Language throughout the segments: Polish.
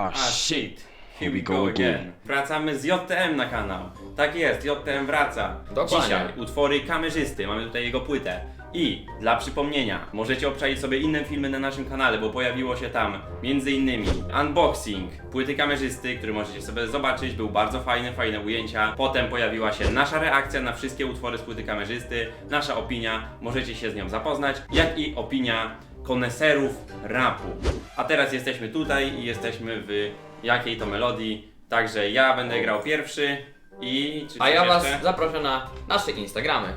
Ah, shit, here we go again. Wracamy z JTM na kanał. Tak jest, JTM wraca. Dokładnie. Dzisiaj utwory kamerzysty, mamy tutaj jego płytę. I dla przypomnienia, możecie obczaić sobie inne filmy na naszym kanale, bo pojawiło się tam m.in. unboxing płyty kamerzysty, który możecie sobie zobaczyć, był bardzo fajny, fajne ujęcia. Potem pojawiła się nasza reakcja na wszystkie utwory z płyty kamerzysty, nasza opinia, możecie się z nią zapoznać, jak i opinia koneserów rapu. A teraz jesteśmy tutaj i jesteśmy w jakiej to melodii. Także ja będę grał pierwszy i. Czy A coś ja was jeszcze? zaproszę na nasze Instagramy.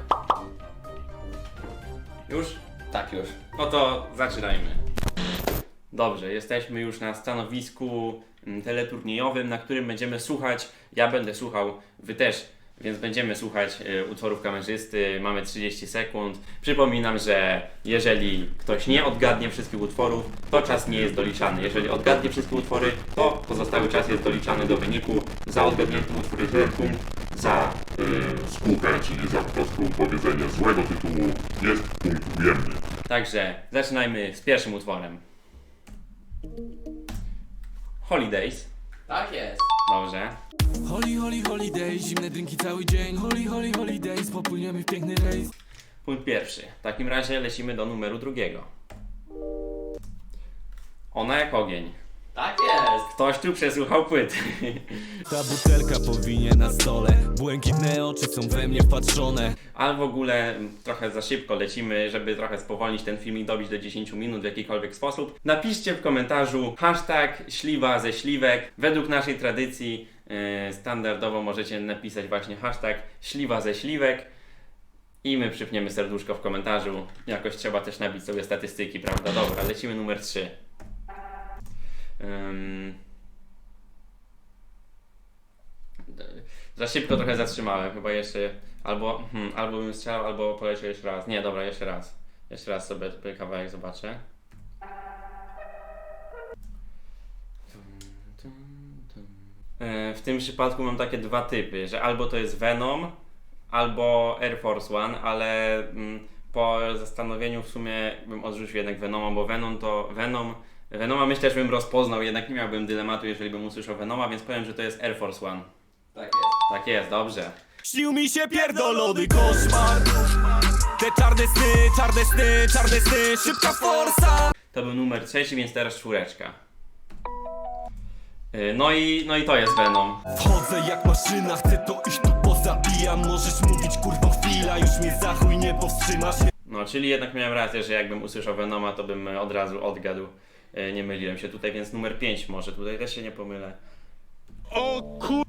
Już? Tak już. No to zaczynajmy. Dobrze, jesteśmy już na stanowisku mm, teleturniejowym, na którym będziemy słuchać. Ja będę słuchał, wy też, więc będziemy słuchać y, utworów kamerzysty. Mamy 30 sekund. Przypominam, że jeżeli ktoś nie odgadnie wszystkich utworów, to czas nie jest doliczany. Jeżeli odgadnie wszystkie utwory, to pozostały czas jest doliczany do wyniku. Za odgadnięty utwór jest jeden punkt, za e, spółkę, czyli za po prostu powiedzenie złego tytułu jest punkt ujemny. Także zaczynajmy z pierwszym utworem. Holidays. Tak jest. Dobrze. Holy, holy, holiday, zimne drinki cały dzień Holy, holy, holidays, popłyniemy w piękny rejs Punkt pierwszy. W takim razie lecimy do numeru drugiego. Ona jak ogień. Tak jest. Ktoś tu przesłuchał płyty. Ta butelka powinie na stole Błękitne oczy są we mnie wpatrzone Ale w ogóle trochę za szybko lecimy, żeby trochę spowolnić ten film i dobić do 10 minut w jakikolwiek sposób. Napiszcie w komentarzu hashtag śliwa ze śliwek. Według naszej tradycji yy, standardowo możecie napisać właśnie hashtag śliwa ze śliwek. I my przypniemy serduszko w komentarzu. Jakoś trzeba też nabić sobie statystyki, prawda? Dobra, lecimy numer 3. Ym... Za szybko trochę zatrzymałem, chyba jeszcze. Albo, hmm, albo bym strzelał, albo poleciał jeszcze raz. Nie, dobra, jeszcze raz. Jeszcze raz sobie sobie kawałek zobaczę. W tym przypadku mam takie dwa typy, że albo to jest Venom, albo Air Force One, ale mm, po zastanowieniu w sumie bym odrzucił jednak Venoma, bo Venom to Venom. Venoma myślę, że bym rozpoznał, jednak nie miałbym dylematu, jeżeli bym usłyszał Venoma, więc powiem, że to jest Air Force One. Tak jest. Tak jest, dobrze. Śnił mi się pierdolony koszmar Te czarne sny, czarne sny, czarne sny Szybka forsa To był numer trzeci, więc teraz czwóreczka. Yy, No i, no i to jest Venom. Wchodzę jak maszyna, chcę to iść tu pozabijam Możesz mówić kurwo chwila, już mnie za chuj nie powstrzymasz No, czyli jednak miałem rację, że jakbym usłyszał Venoma, to bym e, od razu odgadł. Yy, Nie myliłem się tutaj, więc numer 5 może, tutaj też się nie pomylę. O kur...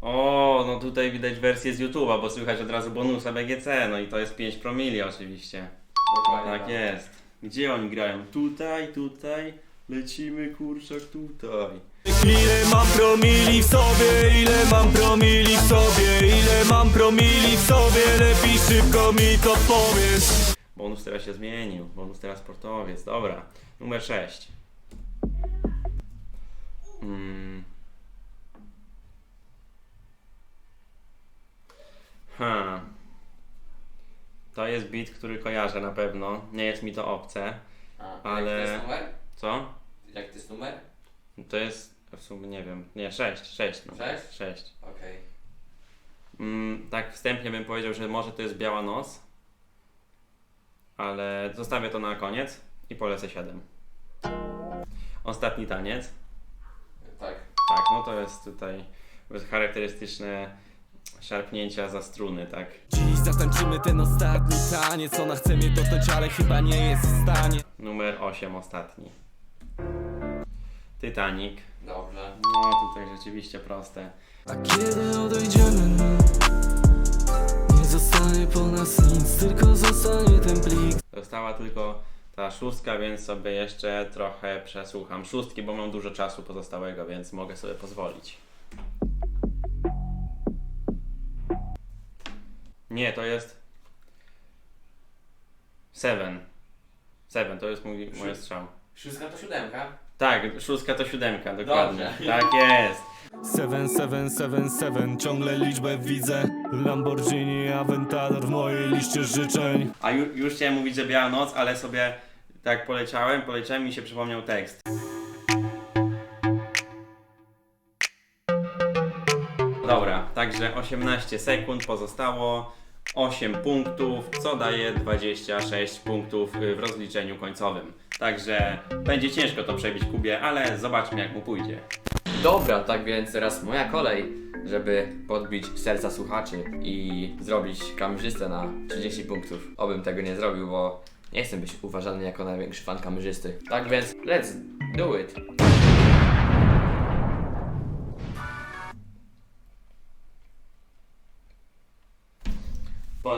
O, no tutaj widać wersję z YouTube'a, bo słychać od razu bonusa BGC, no i to jest 5 promili oczywiście. Dokładnie Tak jest. Gdzie oni grają? Tutaj, tutaj, lecimy kurczak tutaj. Ile mam promili w sobie, ile mam promili w sobie Ile mam promili w sobie, lepiej szybko mi to powiedz Bonus teraz się zmienił, bonus teraz sportowiec, dobra. Numer 6. Hmm. Ha. To jest beat, który kojarzę na pewno. Nie jest mi to obce. A, Ale- Jak to jest numer? Co? Jak to jest numer? To jest w sumie nie wiem. Nie, 6, 6. No. Sześć? 6. Okej. Mm, tak wstępnie bym powiedział, że może to jest Biała Noc. Ale zostawię to na koniec i polecę 7. Ostatni taniec. Tak. Tak, no to jest tutaj charakterystyczne szarpnięcia za struny, tak. Dziś zatańczymy ten ostatni taniec Ona chce mnie dotknąć, ale chyba nie jest w stanie Numer 8, ostatni. Titanic. Dobrze. No tutaj rzeczywiście proste. A kiedy odejdziemy Nie zostanie po nas nic Tylko zostanie ten plik Została tylko ta szóstka, więc sobie jeszcze trochę przesłucham szóstki, bo mam dużo czasu pozostałego, więc mogę sobie pozwolić. Nie, to jest Seven. Seven, to jest mój, moje strzał. Szóstka to siódemka. Tak, szóstka to siódemka, dokładnie. Dobrze. Tak jest. 7777, ciągle liczbę widzę Lamborghini Aventador w mojej liście życzeń A ju, już chciałem mówić, że biała noc, ale sobie tak poleciałem, poleciałem i się przypomniał tekst. Dobra, także 18 sekund pozostało, 8 punktów, co daje 26 punktów y, w rozliczeniu końcowym. Także będzie ciężko to przebić Kubie, ale zobaczmy jak mu pójdzie. Dobra, tak więc teraz moja kolej, żeby podbić serca słuchaczy i zrobić kamerzystę na 30 punktów. Obym tego nie zrobił, bo nie chcę być uważany jako największy fan kamerzysty. Tak więc, let's do it.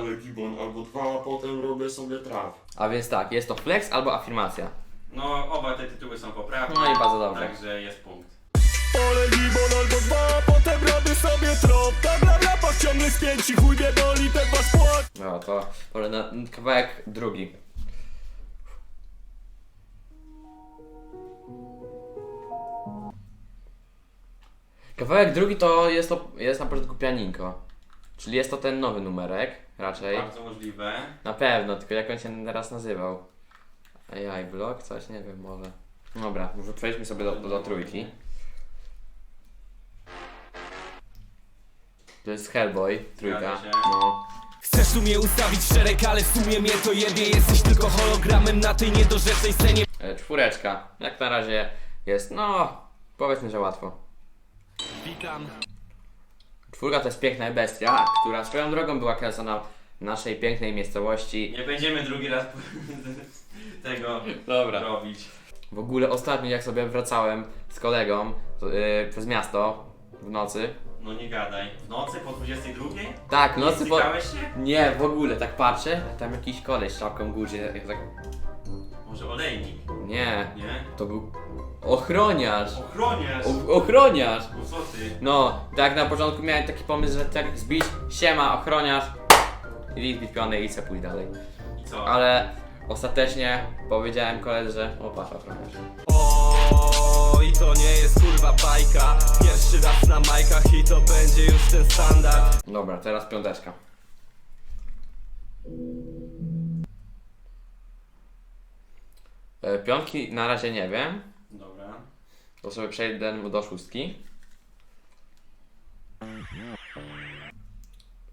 Palę gibon albo dwa, a potem robię sobie traf. A więc tak, jest to flex albo afirmacja. No, oba te tytuły są poprawne. No i bardzo dobrze. Także jest punkt. Pole gibon albo dwa, potem robię sobie trop Tak na rapach ciągle spięci, chuj mnie boli ten wasz płat No to pole na kawałek drugi. Kawałek drugi to jest, to jest na początku pianinko. Czyli jest to ten nowy numerek, raczej. Bardzo możliwe. Na pewno, tylko jak on się teraz nazywał? AI vlog? Coś? Nie wiem, może. Dobra, może przejdźmy sobie do, do, do trójki. To jest Hellboy, trójka. Zgadza się. No. Chcesz tu mnie ustawić w szereg, ale w sumie mnie to jebie Jesteś tylko hologramem na tej niedorzecznej scenie E, czwóreczka. Jak na razie jest, no, powiedzmy, że łatwo. Witam Czwórka to jest piękna bestia, która swoją drogą była kręcona w naszej pięknej miejscowości. Nie będziemy drugi raz tego Dobra. robić. W ogóle ostatnio jak sobie wracałem z kolegą to, yy, przez miasto w nocy. No nie gadaj. W nocy po 22? Tak, w Nie nocy po... stykałeś się? Nie, w ogóle, tak patrzę, a tam jakiś koleś z czapką górze, jak tak... Może olejnik? Nie, Nie? to był ochroniarz. Ochroniarz! O, ochroniarz! No co ty? No, tak na początku miałem taki pomysł, że tak zbić, siema, ochroniarz i zbić pionę i chcę pójść dalej. I co? Ale ostatecznie powiedziałem koledze, że o patrz, ochroniarz. O, i to nie jest kurwa bajka Pierwszy raz na majkach i to będzie już ten standard Dobra, teraz piąteczka. E, Piątki na razie nie wiem, Dobra. to sobie przejdę do szóstki.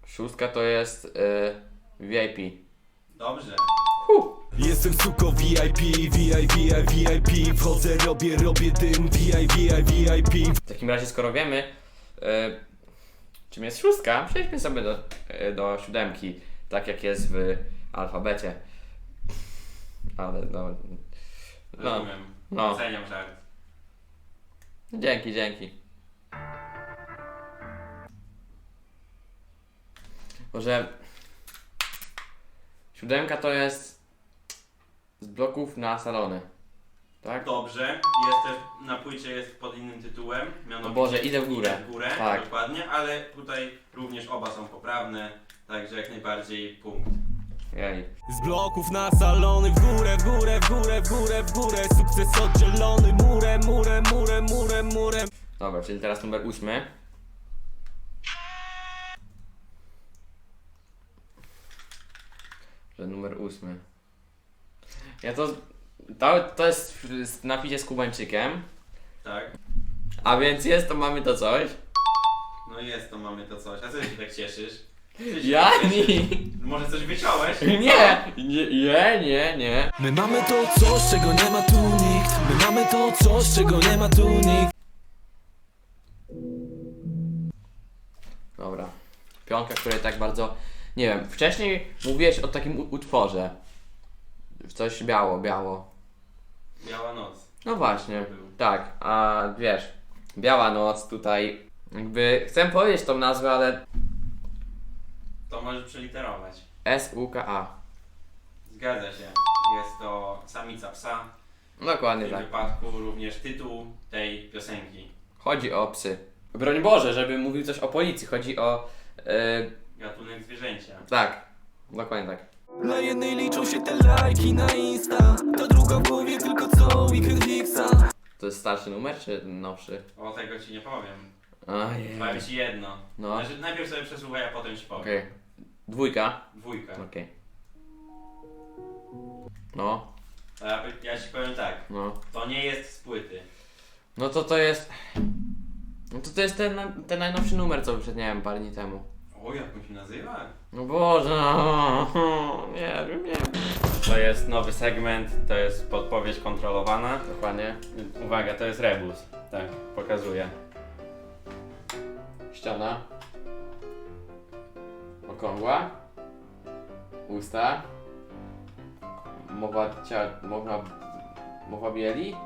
Szóstka to jest y, VIP. Dobrze. Jestem suko VIP, VIP, VIP, Wchodzę, robię, robię dym VIP, VIP, VIP W takim razie, skoro wiemy, y, czym jest szóstka, przejdźmy sobie do, y, do siódemki, tak jak jest w alfabecie. Ale no. No, Rozumiem. no. Oceniam żart. dzięki, dzięki. Może siódemka to jest z bloków na salony. Tak? Dobrze. Jest też na płycie jest pod innym tytułem. Mianowicie O Boże, idę w górę. Idę w górę, Tak. dokładnie, ale tutaj również oba są poprawne, także jak najbardziej punkt. Jej. Z bloków na salony w górę, w górę, w górę, w górę, w górę Sukces oddzielony murem, murem, murem, murem, murem Dobra, czyli teraz numer ósmy. Że numer ósmy. Ja to. To, to jest w w napisie z Kubańczykiem. Tak? A więc jest to, mamy to coś. No jest, to mamy to coś. A co się tak cieszysz? Co się Ja tak cieszysz? nie. Może coś wyciąłeś? Nie, nie, nie, nie, nie. My mamy to coś, czego nie ma tu nikt My mamy to coś, czego nie ma tu nikt Dobra. Piątka, której tak bardzo. Nie wiem, wcześniej mówiłeś o takim u- utworze. Coś biało, biało. Biała noc. No właśnie, Był. tak, a wiesz, Biała Noc tutaj, jakby chcę powiedzieć tą nazwę, ale To możesz przeliterować. S-U-K-A. Zgadza się. Jest to samica psa. W Dokładnie tym tak. wypadku również tytuł tej piosenki. Chodzi o psy. Broń Boże, żeby mówił coś o policji, chodzi o... Yy, Gatunek zwierzęcia. tak, dokładnie tak. Dla jednej liczą się te lajki na Insta To druga w głowie tylko co weekend fixa To jest starszy numer, czy nowszy? O tego ci nie powiem. Ojej. Powiem ci jedno. No. Znaczy, najpierw sobie przesłuchaj, a potem ci powiem. Okej. Dwójka. Dwójka. Okej. No, A Ja, ja ci powiem tak. no. To nie jest z płyty. No to to jest... No to to jest ten, ten najnowszy numer, co wyszedł, nie wiem, parę dni temu. O, jak on się nazywa? No Boże, no, nie wiem, nie wiem. To jest nowy segment, to jest podpowiedź kontrolowana. Dokładnie. Uwaga, to jest rebus. Tak, pokazuję. Ściana. Okrągła. Usta. Mowa cia... Mowa... Mowa bieli.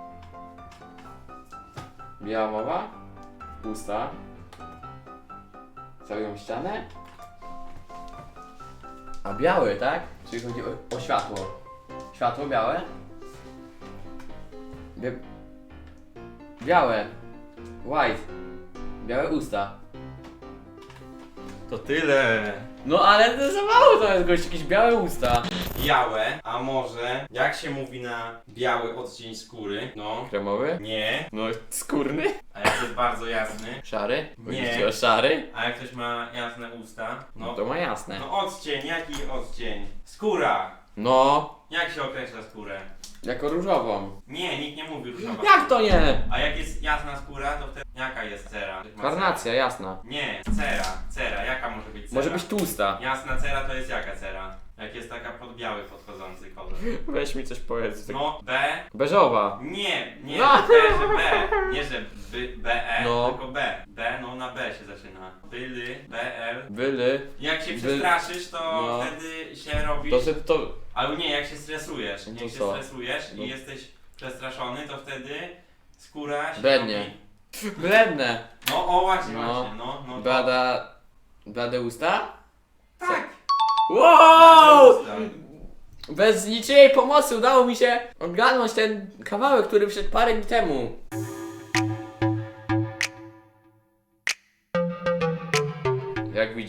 Biała mowa. Usta. Całą ścianę. A biały, tak? Czyli chodzi o, o światło. Światło białe. Białe. White. Białe usta. To tyle. No ale to za mało to jest gość, jakieś białe usta. Białe, a może jak się mówi na biały odcień skóry? No. Kremowy? Nie. No skórny? A jak jest bardzo jasny? Szary? Nie. Ci o szary? A jak ktoś ma jasne usta? No No. to ma jasne. No odcień, jaki odcień? Skóra. No, Jak się określa skórę? jako różową. Nie, nikt nie mówi różowa. Jak to nie? A jak jest jasna skóra, to wtedy jaka jest cera? Karnacja, jasna. Nie, cera, być tłusta. Jasna cera to jest jaka cera? Jak jest taka pod biały podchodzący kolor. Weź mi coś powiedz. No, B. Beżowa. Nie, nie, No. B, że B. Nie, że by, BE, No. tylko B. B, no na B się zaczyna. Byly, BL. Byly. Jak się By- przestraszysz, to No. wtedy się robisz... To ty to... Albo nie, jak się stresujesz. No to Jak się co? stresujesz No. i jesteś przestraszony, to wtedy skóra się Blednie. robi... Bledne. No, o właśnie, No. właśnie, no, no. to- Blada... Blade usta? Tak. Wow! Bez niczyjej pomocy udało mi się ogarnąć ten kawałek, który wszedł parę dni temu.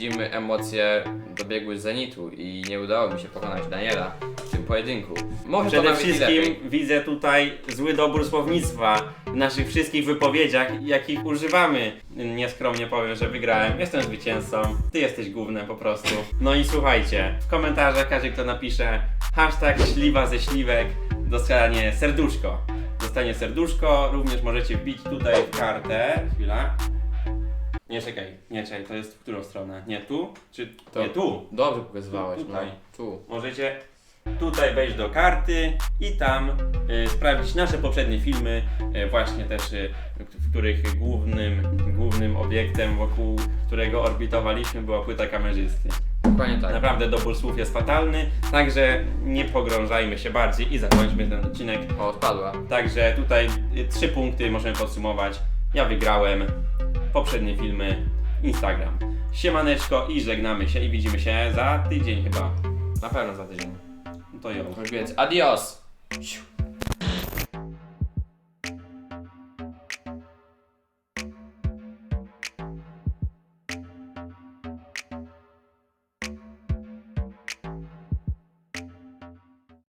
Widzimy, emocje dobiegły zenitu i nie udało mi się pokonać Daniela w tym pojedynku. Może to Przede nawet i lepiej. wszystkim widzę tutaj zły dobór słownictwa w naszych wszystkich wypowiedziach, jakich używamy. Nieskromnie powiem, że wygrałem. Jestem zwycięzcą. Ty jesteś głównym po prostu. No i słuchajcie, w komentarzach każdy kto napisze hashtag śliwa ze śliwek dostanie serduszko. Dostanie serduszko, również możecie wbić tutaj w kartę. Chwila. Nie czekaj, nie czekaj, to jest w którą stronę? Nie tu? Czy To- nie tu? Dobrze pokazywałeś, Tutaj. no. Tu. Możecie tutaj wejść do karty i tam y, sprawdzić nasze poprzednie filmy, y, właśnie też y, w których głównym, głównym obiektem, wokół którego orbitowaliśmy była płyta kamerzysty. Dokładnie tak. Naprawdę dobór słów jest fatalny, także nie pogrążajmy się bardziej i zakończmy ten odcinek. O, odpadła. Także tutaj y, trzy punkty możemy podsumować. Ja wygrałem, poprzednie filmy, Instagram. Siemaneczko i żegnamy się i widzimy się za tydzień chyba. Na pewno za tydzień. To ją. Tak więc adios. Siu.